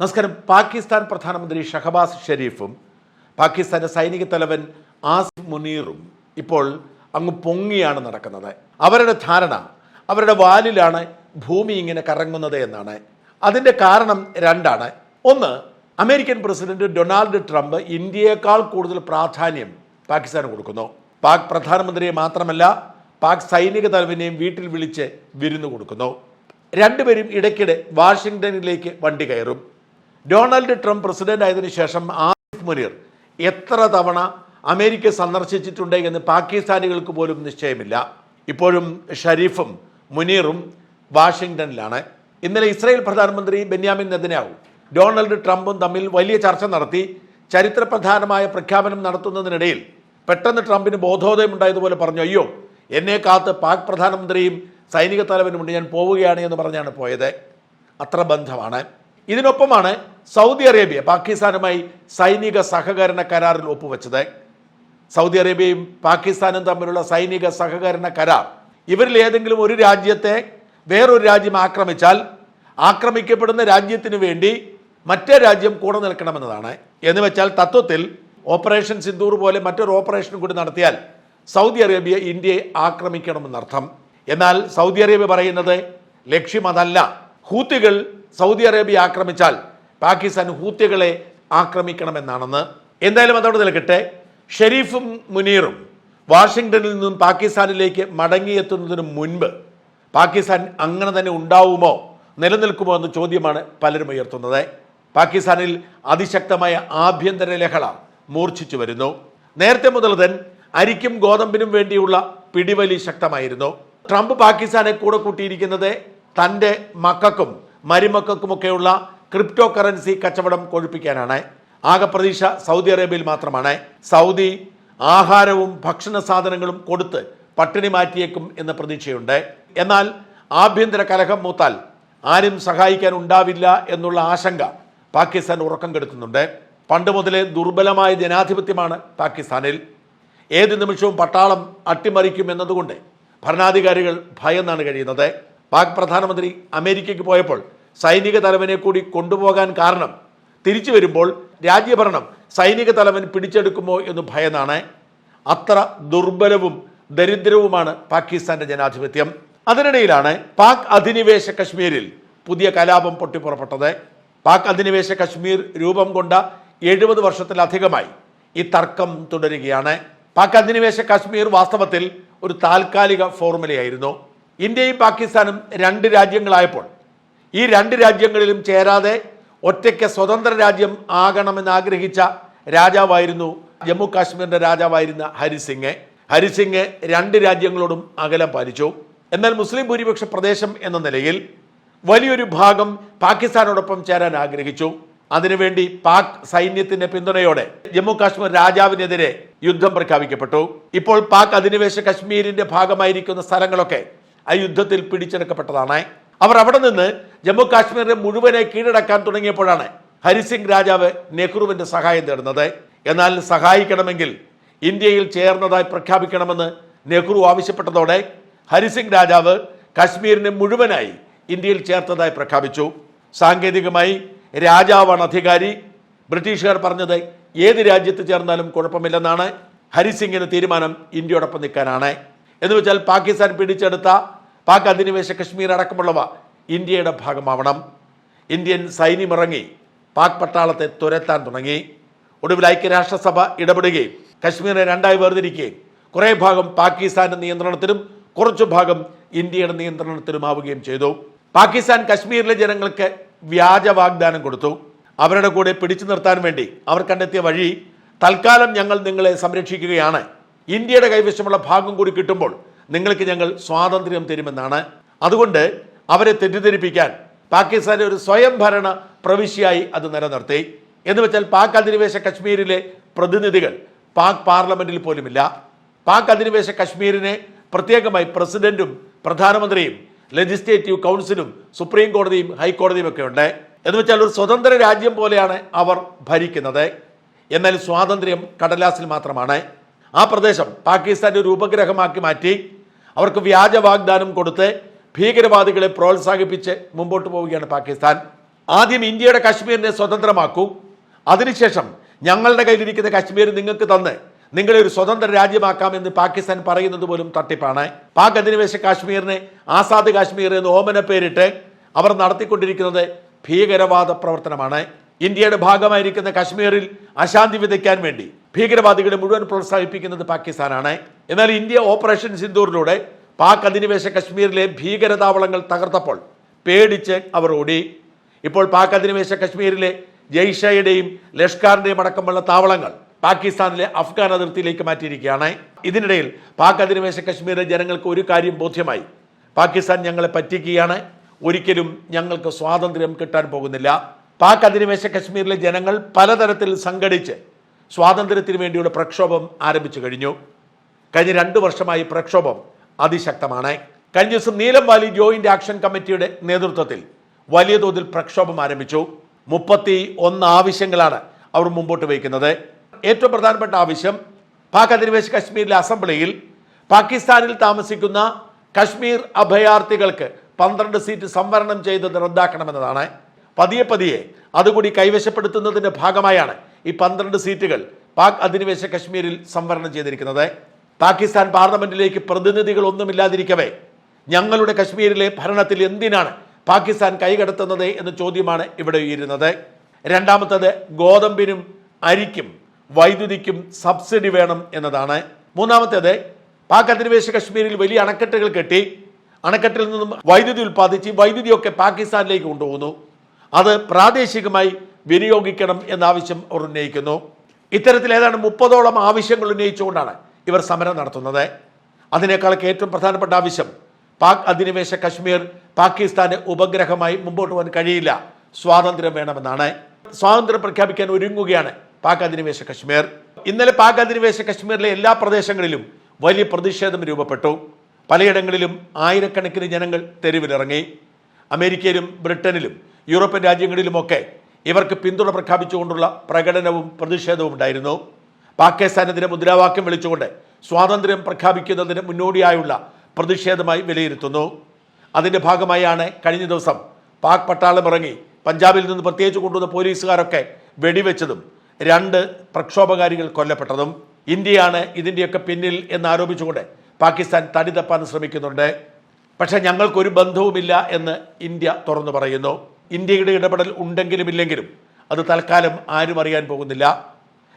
നമസ്കാരം. പാകിസ്ഥാൻ പ്രധാനമന്ത്രി ഷഹബാസ് ഷെരീഫും പാകിസ്ഥാന്റെ സൈനിക തലവൻ ആസിഫ് മുനീറും ഇപ്പോൾ അങ്ങ് പൊങ്ങിയാണ് നടക്കുന്നത്. അവരുടെ ധാരണ അവരുടെ വാലിലാണ് ഭൂമി ഇങ്ങനെ കറങ്ങുന്നത് എന്നാണ്. അതിന്റെ കാരണം രണ്ടാണ്. ഒന്ന് അമേരിക്കൻ പ്രസിഡന്റ് ഡൊണാൾഡ് ട്രംപ് ഇന്ത്യയേക്കാൾ കൂടുതൽ പ്രാധാന്യം പാകിസ്ഥാന് കൊടുക്കുന്നു. പാക് പ്രധാനമന്ത്രിയെ മാത്രമല്ല പാക് സൈനിക തലവനെയും വീട്ടിൽ വിളിച്ച് വിരുന്നു കൊടുക്കുന്നു. രണ്ടുപേരും ഇടയ്ക്കിടെ വാഷിങ്ടണിലേക്ക് വണ്ടി കയറും. ഡൊണാൾഡ് ട്രംപ് പ്രസിഡന്റ് ആയതിനു ശേഷം ആസിഫ് മുനീർ എത്ര തവണ അമേരിക്ക സന്ദർശിച്ചിട്ടുണ്ട് എന്ന് പാകിസ്ഥാനികൾക്ക് പോലും നിശ്ചയമില്ല. ഇപ്പോഴും ഷരീഫും മുനീറും വാഷിങ്ടണിലാണ് ഇന്നലെ ഇസ്രായേൽ പ്രധാനമന്ത്രി ബെന്യാമിൻ നെതന്യാഹു ഡൊണാൾഡ് ട്രംപും തമ്മിൽ വലിയ ചർച്ച നടത്തി. ചരിത്രപ്രധാനമായ പ്രഖ്യാപനം നടത്തുന്നതിനിടയിൽ പെട്ടെന്ന് ട്രംപിന് ബോധോദയം ഉണ്ടായതുപോലെ പറഞ്ഞു അയ്യോ എന്നെ കാത്ത് പാക് പ്രധാനമന്ത്രിയും സൈനിക തലവനുമുണ്ട് ഞാൻ പോവുകയാണ് എന്ന് പറഞ്ഞാണ് പോയത്. അത്ര ബന്ധമാണ്. ഇതിനൊപ്പമാണ് സൗദി അറേബ്യ പാകിസ്ഥാനുമായി സൈനിക സഹകരണ കരാറിൽ ഒപ്പുവെച്ചത്. സൗദി അറേബ്യയും പാകിസ്ഥാനും തമ്മിലുള്ള സൈനിക സഹകരണ കരാർ. ഇവരിൽ ഏതെങ്കിലും ഒരു രാജ്യത്തെ വേറൊരു രാജ്യം ആക്രമിച്ചാൽ ആക്രമിക്കപ്പെടുന്ന രാജ്യത്തിനു വേണ്ടി മറ്റേ രാജ്യം കൂടെ നിൽക്കണമെന്നതാണ്. എന്ന് വെച്ചാൽ തത്വത്തിൽ ഓപ്പറേഷൻ സിന്ദൂർ പോലെ മറ്റൊരു ഓപ്പറേഷൻ കൂടി നടത്തിയാൽ സൗദി അറേബ്യ ഇന്ത്യയെ ആക്രമിക്കണമെന്നർത്ഥം. എന്നാൽ സൗദി അറേബ്യ പറയുന്നത് ലക്ഷ്യം അതല്ല. ഹൂത്തികൾ സൗദി അറേബ്യ ആക്രമിച്ചാൽ പാകിസ്ഥാൻ ഹൂത്തികളെ ആക്രമിക്കണമെന്നാണെന്ന് എന്തായാലും അതോടെ നിൽക്കട്ടെ. ഷെരീഫും മുനീറും വാഷിങ്ടണിൽ നിന്നും പാകിസ്ഥാനിലേക്ക് മടങ്ങിയെത്തുന്നതിന് മുൻപ് പാകിസ്ഥാൻ അങ്ങനെ തന്നെ ഉണ്ടാവുമോ നിലനിൽക്കുമോ എന്ന ചോദ്യമാണ് പലരും ഉയർത്തുന്നത്. പാകിസ്ഥാനിൽ അതിശക്തമായ ആഭ്യന്തര ലഹള മൂർച്ഛിച്ചു വരുന്നു. നേരത്തെ മുതൽ തൻ അരിക്കും ഗോതമ്പിനും വേണ്ടിയുള്ള പിടിവലി ശക്തമായിരുന്നു. ട്രംപ് പാകിസ്ഥാനെ കൂടെ കൂട്ടിയിരിക്കുന്നത് തന്റെ മക്കൾക്കും മരുമക്കൾക്കുമൊക്കെയുള്ള ക്രിപ്റ്റോ കറൻസി കച്ചവടം കൊഴിപ്പിക്കാനാണ്. ആകെ പ്രതീക്ഷ സൗദി അറേബ്യയിൽ മാത്രമാണ്. സൗദി ആഹാരവും ഭക്ഷണ സാധനങ്ങളും കൊടുത്ത് പട്ടിണി മാറ്റിയേക്കും എന്ന പ്രതീക്ഷയുണ്ട്. എന്നാൽ ആഭ്യന്തര കലഹം മൂത്താൽ ആരും സഹായിക്കാൻ ഉണ്ടാവില്ല എന്നുള്ള ആശങ്ക പാകിസ്ഥാൻ ഉറക്കം കെടുത്തുന്നുണ്ട്. പണ്ട് മുതലേ ദുർബലമായ ജനാധിപത്യമാണ് പാകിസ്ഥാനിൽ. ഏത് നിമിഷവും പട്ടാളം അട്ടിമറിക്കും എന്നതുകൊണ്ട് ഭരണാധികാരികൾ ഭയന്നാണ് കഴിയുന്നത്. പാക് പ്രധാനമന്ത്രി അമേരിക്കയ്ക്ക് പോയപ്പോൾ സൈനിക തലവനെ കൂടി കൊണ്ടുപോകാൻ കാരണം തിരിച്ചു വരുമ്പോൾ രാജ്യഭരണം സൈനിക തലവൻ പിടിച്ചെടുക്കുമോ എന്ന് ഭയന്നാണ്. അത്ര ദുർബലവും ദരിദ്രവുമാണ് പാകിസ്ഥാന്റെ ജനാധിപത്യം. അതിനിടയിലാണ് പാക് അധിനിവേശ കശ്മീരിൽ പുതിയ കലാപം പൊട്ടിപ്പുറപ്പെട്ടത്. പാക് അധിനിവേശ കശ്മീർ രൂപം കൊണ്ട എഴുപത് വർഷത്തിലധികമായി ഈ തർക്കം തുടരുകയാണ്. പാക് അധിനിവേശ കശ്മീർ വാസ്തവത്തിൽ ഒരു താൽക്കാലിക ഫോർമുലയായിരുന്നു. ഇന്ത്യയും പാകിസ്ഥാനും രണ്ട് രാജ്യങ്ങളായപ്പോൾ ഈ രണ്ട് രാജ്യങ്ങളിലും ചേരാതെ ഒറ്റയ്ക്ക് സ്വതന്ത്ര രാജ്യം ആകണമെന്ന് ആഗ്രഹിച്ച രാജാവായിരുന്നു ജമ്മു കാശ്മീരിന്റെ രാജാവായിരുന്ന ഹരിസിംഗ്. ഹരിസിംഗ് രണ്ട് രാജ്യങ്ങളോടും അകലം പാലിച്ചു. എന്നാൽ മുസ്ലിം ഭൂരിപക്ഷ പ്രദേശം എന്ന നിലയിൽ വലിയൊരു ഭാഗം പാകിസ്ഥാനോടൊപ്പം ചേരാൻ ആഗ്രഹിച്ചു. അതിനുവേണ്ടി പാക് സൈന്യത്തിന്റെ പിന്തുണയോടെ ജമ്മു കാശ്മീർ രാജാവിനെതിരെ യുദ്ധം പ്രഖ്യാപിക്കപ്പെട്ടു. ഇപ്പോൾ പാക് അധിനിവേശ കശ്മീരിന്റെ ഭാഗമായിരിക്കുന്ന സ്ഥലങ്ങളൊക്കെ ആ യുദ്ധത്തിൽ പിടിച്ചെടുക്കപ്പെട്ടതാണ്. അവർ അവിടെ നിന്ന് ജമ്മു കാശ്മീരിനെ മുഴുവനെ കീഴടക്കാൻ തുടങ്ങിയപ്പോഴാണ് ഹരിസിംഗ് രാജാവ് നെഹ്റുവിന്റെ സഹായം തേടുന്നത്. എന്നാൽ സഹായിക്കണമെങ്കിൽ ഇന്ത്യയിൽ ചേർന്നതായി പ്രഖ്യാപിക്കണമെന്ന് നെഹ്റു ആവശ്യപ്പെട്ടതോടെ ഹരിസിംഗ് രാജാവ് കാശ്മീരിനെ മുഴുവനായി ഇന്ത്യയിൽ ചേർത്തതായി പ്രഖ്യാപിച്ചു. സാങ്കേതികമായി രാജാവാണ് അധികാരി. ബ്രിട്ടീഷുകാർ പറഞ്ഞത് ഏത് രാജ്യത്ത് ചേർന്നാലും കുഴപ്പമില്ലെന്നാണ്. ഹരിസിംഗിന് തീരുമാനം ഇന്ത്യയോടൊപ്പം നിൽക്കാനാണ്. എന്ന് വെച്ചാൽ പാകിസ്ഥാൻ പിടിച്ചെടുത്ത പാക് അധിനിവേശ കശ്മീർ അടക്കമുള്ളവ ഇന്ത്യയുടെ ഭാഗമാവണം. ഇന്ത്യൻ സൈന്യമിറങ്ങി പാക് പട്ടാളത്തെ തുരത്താൻ തുടങ്ങി. ഒടുവിൽ ഐക്യരാഷ്ട്രസഭ ഇടപെടുകയും കശ്മീരിനെ രണ്ടായി വേർതിരിക്കുകയും കുറേ ഭാഗം പാകിസ്ഥാന്റെ നിയന്ത്രണത്തിലും കുറച്ചു ഭാഗം ഇന്ത്യയുടെ നിയന്ത്രണത്തിലുമാവുകയും ചെയ്തു. പാകിസ്ഥാൻ കശ്മീരിലെ ജനങ്ങൾക്ക് വ്യാജ വാഗ്ദാനം കൊടുത്തു. അവരുടെ കൂടെ പിടിച്ചു നിർത്താൻ വേണ്ടി അവർ കണ്ടെത്തിയ വഴി തൽക്കാലം ഞങ്ങൾ നിങ്ങളെ സംരക്ഷിക്കുകയാണ്. ഇന്ത്യയുടെ കൈവശമുള്ള ഭാഗം കൂടി കിട്ടുമ്പോൾ നിങ്ങൾക്ക് ഞങ്ങൾ സ്വാതന്ത്ര്യം തരുമെന്നാണ്. അതുകൊണ്ട് അവരെ തെറ്റിദ്ധരിപ്പിക്കാൻ പാകിസ്ഥാനെ ഒരു സ്വയംഭരണ പ്രവിശ്യയായി അത് നിലനിർത്തി. എന്ന് വെച്ചാൽ പാക് അധിനിവേശ കശ്മീരിലെ പ്രതിനിധികൾ പാക് പാർലമെന്റിൽ പോലുമില്ല. പാക് അധിനിവേശ കശ്മീരിനെ പ്രത്യേകമായി പ്രസിഡന്റും പ്രധാനമന്ത്രിയും ലെജിസ്ലേറ്റീവ് കൗൺസിലും സുപ്രീം കോടതിയും ഹൈക്കോടതിയും ഒക്കെ ഉണ്ട്. എന്ന് വെച്ചാൽ ഒരു സ്വതന്ത്ര രാജ്യം പോലെയാണ് അവർ ഭരിക്കുന്നത്. എന്നാൽ സ്വാതന്ത്ര്യം കടലാസിൽ മാത്രമാണ്. ആ പ്രദേശം പാകിസ്ഥാന്റെ ഒരു ഉപഗ്രഹമാക്കി മാറ്റി അവർക്ക് വ്യാജ വാഗ്ദാനം കൊടുത്ത് ഭീകരവാദികളെ പ്രോത്സാഹിപ്പിച്ച് മുമ്പോട്ട് പോവുകയാണ് പാകിസ്ഥാൻ. ആദ്യം ഇന്ത്യയുടെ കാശ്മീരിനെ സ്വതന്ത്രമാക്കൂ. അതിനുശേഷം ഞങ്ങളുടെ കയ്യിലിരിക്കുന്ന കാശ്മീർ നിങ്ങൾക്ക് തന്ന് നിങ്ങളെ ഒരു സ്വതന്ത്ര രാജ്യമാക്കാമെന്ന് പാകിസ്ഥാൻ പറയുന്നത് പോലും തട്ടിപ്പാണ്. പാക് അധിനിവേശ കാശ്മീരിനെ ആസാദ് കാശ്മീർ എന്ന് ഓമന പേരിട്ട് അവർ നടത്തിക്കൊണ്ടിരിക്കുന്നത് ഭീകരവാദ പ്രവർത്തനമാണ്. ഇന്ത്യയുടെ ഭാഗമായിരിക്കുന്ന കാശ്മീരിൽ അശാന്തി വിതയ്ക്കാൻ വേണ്ടി. ഭീകരവാദികളെ മുഴുവൻ പ്രോത്സാഹിപ്പിക്കുന്നത് പാകിസ്ഥാനാണ്. എന്നാൽ ഇന്ത്യ ഓപ്പറേഷൻ സിന്ദൂറിലൂടെ പാക് അധിനിവേശ കശ്മീരിലെ ഭീകരതാവളങ്ങൾ തകർത്തപ്പോൾ പേടിച്ച് അവർ ഓടി. ഇപ്പോൾ പാക് അധിനിവേശ കശ്മീരിലെ ജയ്ഷയുടെയും ലഷ്കാറിന്റെയും അടക്കമുള്ള താവളങ്ങൾ പാകിസ്ഥാനിലെ അഫ്ഗാൻ അതിർത്തിയിലേക്ക് മാറ്റിയിരിക്കുകയാണ്. ഇതിനിടയിൽ പാക് അധിനിവേശ കശ്മീരിലെ ജനങ്ങൾക്ക് ഒരു കാര്യം ബോധ്യമായി. പാകിസ്ഥാൻ ഞങ്ങളെ പറ്റിക്കുകയാണ്. ഒരിക്കലും ഞങ്ങൾക്ക് സ്വാതന്ത്ര്യം കിട്ടാൻ പോകുന്നില്ല. പാക് അധിനിവേശ കശ്മീരിലെ ജനങ്ങൾ പലതരത്തിൽ സംഘടിച്ച് സ്വാതന്ത്ര്യത്തിന് വേണ്ടിയുള്ള പ്രക്ഷോഭം ആരംഭിച്ചു കഴിഞ്ഞു. കഴിഞ്ഞ രണ്ട് വർഷമായി പ്രക്ഷോഭം അതിശക്തമാണ്. കഴിഞ്ഞ ദിവസം നീലം വാലി ജോയിന്റ് ആക്ഷൻ കമ്മിറ്റിയുടെ നേതൃത്വത്തിൽ വലിയ തോതിൽ പ്രക്ഷോഭം ആരംഭിച്ചു. മുപ്പത്തി ഒന്ന് ആവശ്യങ്ങളാണ് അവർ മുമ്പോട്ട് വയ്ക്കുന്നത്. ഏറ്റവും പ്രധാനപ്പെട്ട ആവശ്യം പാക് അധിനിവേശ കശ്മീരിലെ അസംബ്ലിയിൽ പാകിസ്ഥാനിൽ താമസിക്കുന്ന കശ്മീർ അഭയാർത്ഥികൾക്ക് പന്ത്രണ്ട് സീറ്റ് സംവരണം ചെയ്തത് റദ്ദാക്കണമെന്നതാണ്. പതിയെ പതിയെ അതുകൂടി കൈവശപ്പെടുത്തുന്നതിന്റെ ഭാഗമായാണ് ഈ പന്ത്രണ്ട് സീറ്റുകൾ പാക് അധിനിവേശ കശ്മീരിൽ സംവരണം ചെയ്തിരിക്കുന്നത്. പാകിസ്ഥാൻ പാർലമെന്റിലേക്ക് പ്രതിനിധികൾ ഒന്നുമില്ലാതിരിക്കവേ ഞങ്ങളുടെ കശ്മീരിലെ ഭരണത്തിൽ എന്തിനാണ് പാകിസ്ഥാൻ കൈകടത്തുന്നത് എന്ന ചോദ്യമാണ് ഇവിടെ ഉയരുന്നത്. രണ്ടാമത്തത് ഗോതമ്പിനും അരിക്കും വൈദ്യുതിക്കും സബ്സിഡി വേണം എന്നതാണ്. മൂന്നാമത്തേത് പാക് അധിനിവേശ കശ്മീരിൽ വലിയ അണക്കെട്ടുകൾ കെട്ടി അണക്കെട്ടിൽ നിന്നും വൈദ്യുതി ഉൽപ്പാദിച്ച് വൈദ്യുതിയൊക്കെ പാകിസ്ഥാനിലേക്ക് കൊണ്ടുപോകുന്നു. അത് പ്രാദേശികമായി വിനിയോഗിക്കണം എന്ന ആവശ്യം അവർ ഉന്നയിക്കുന്നു. ഇത്തരത്തിൽ ഏതാണ്ട് മുപ്പതോളം ആവശ്യങ്ങൾ ഉന്നയിച്ചുകൊണ്ടാണ് ഇവർ സമരം നടത്തുന്നത്. അതിനേക്കാളൊക്കെ ഏറ്റവും പ്രധാനപ്പെട്ട ആവശ്യം പാക് അധിനിവേശ കശ്മീർ പാകിസ്ഥാന് ഉപഗ്രഹമായി മുമ്പോട്ട് പോകാൻ കഴിയില്ല. സ്വാതന്ത്ര്യം വേണമെന്നാണ്. സ്വാതന്ത്ര്യം പ്രഖ്യാപിക്കാൻ ഒരുങ്ങുകയാണ് പാക് അധിനിവേശ കശ്മീർ. ഇന്നലെ പാക് അധിനിവേശ കശ്മീരിലെ എല്ലാ പ്രദേശങ്ങളിലും വലിയ പ്രതിഷേധം രൂപപ്പെട്ടു. പലയിടങ്ങളിലും ആയിരക്കണക്കിന് ജനങ്ങൾ തെരുവിലിറങ്ങി. അമേരിക്കയിലും ബ്രിട്ടനിലും യൂറോപ്യൻ രാജ്യങ്ങളിലുമൊക്കെ ഇവർക്ക് പിന്തുണ പ്രഖ്യാപിച്ചുകൊണ്ടുള്ള പ്രകടനവും പ്രതിഷേധവും ഉണ്ടായിരുന്നു. പാകിസ്ഥാനെതിരെ മുദ്രാവാക്യം വിളിച്ചുകൊണ്ട് സ്വാതന്ത്ര്യം പ്രഖ്യാപിക്കുന്നതിന് മുന്നോടിയായുള്ള പ്രതിഷേധമായി വിലയിരുത്തുന്നു. അതിന്റെ ഭാഗമായാണ് കഴിഞ്ഞ ദിവസം പാക് പട്ടാളം ഇറങ്ങി പഞ്ചാബിൽ നിന്ന് പ്രത്യേകിച്ച് കൊണ്ടുവന്ന പോലീസുകാരൊക്കെ വെടിവെച്ചതും രണ്ട് പ്രക്ഷോഭകാരികൾ കൊല്ലപ്പെട്ടതും. ഇന്ത്യയാണ് ഇതിന്റെയൊക്കെ പിന്നിൽ എന്ന് ആരോപിച്ചുകൊണ്ട് പാകിസ്ഥാൻ തടി തപ്പാൻ ശ്രമിക്കുന്നുണ്ട്. പക്ഷേ ഞങ്ങൾക്കൊരു ബന്ധവുമില്ല എന്ന് ഇന്ത്യ തുറന്നു പറയുന്നു. ഇന്ത്യയുടെ ഇടപെടൽ ഉണ്ടെങ്കിലും ഇല്ലെങ്കിലും അത് തൽക്കാലം ആരും അറിയാൻ പോകുന്നില്ല.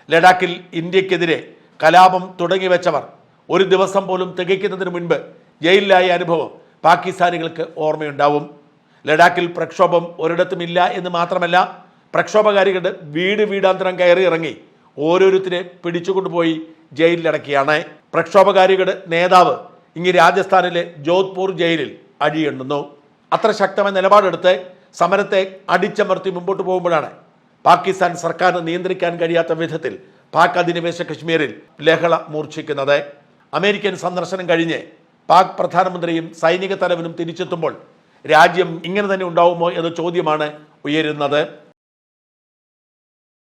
ലഡാക്കിൽ ഇന്ത്യക്കെതിരെ കലാപം തുടങ്ങി വെച്ചവർ ഒരു ദിവസം പോലും തികയ്ക്കുന്നതിന് മുൻപ് ജയിലിലായ അനുഭവം പാകിസ്ഥാനികൾക്ക് ഓർമ്മയുണ്ടാവും. ലഡാക്കിൽ പ്രക്ഷോഭം ഒരിടത്തുമില്ല എന്ന് മാത്രമല്ല പ്രക്ഷോഭകാരികളുടെ വീട് വീടാന്തരം കയറി ഇറങ്ങി ഓരോരുത്തരെ പിടിച്ചുകൊണ്ടുപോയി ജയിലിലടക്കിയാണ്. പ്രക്ഷോഭകാരികളുടെ നേതാവ് ഇങ്ങ് രാജസ്ഥാനിലെ ജോധ്പൂർ ജയിലിൽ അഴിയെണ്ണുന്നു അത്ര ശക്തമായ നിലപാടെടുത്ത് സമരത്തെ അടിച്ചമർത്തി മുമ്പോട്ട് പോകുമ്പോഴാണ് പാകിസ്ഥാൻ സർക്കാരിന് നിയന്ത്രിക്കാൻ കഴിയാത്ത വിധത്തിൽ പാക് അധിനിവേശ കശ്മീരിൽ ലഹള മൂർച്ഛിക്കുന്നത്. അമേരിക്കൻ സന്ദർശനം കഴിഞ്ഞ് പാക് പ്രധാനമന്ത്രിയും സൈനിക തലവനും തിരിച്ചെത്തുമ്പോൾ രാജ്യം ഇങ്ങനെ തന്നെ ഉണ്ടാവുമോ എന്ന ചോദ്യമാണ് ഉയരുന്നത്.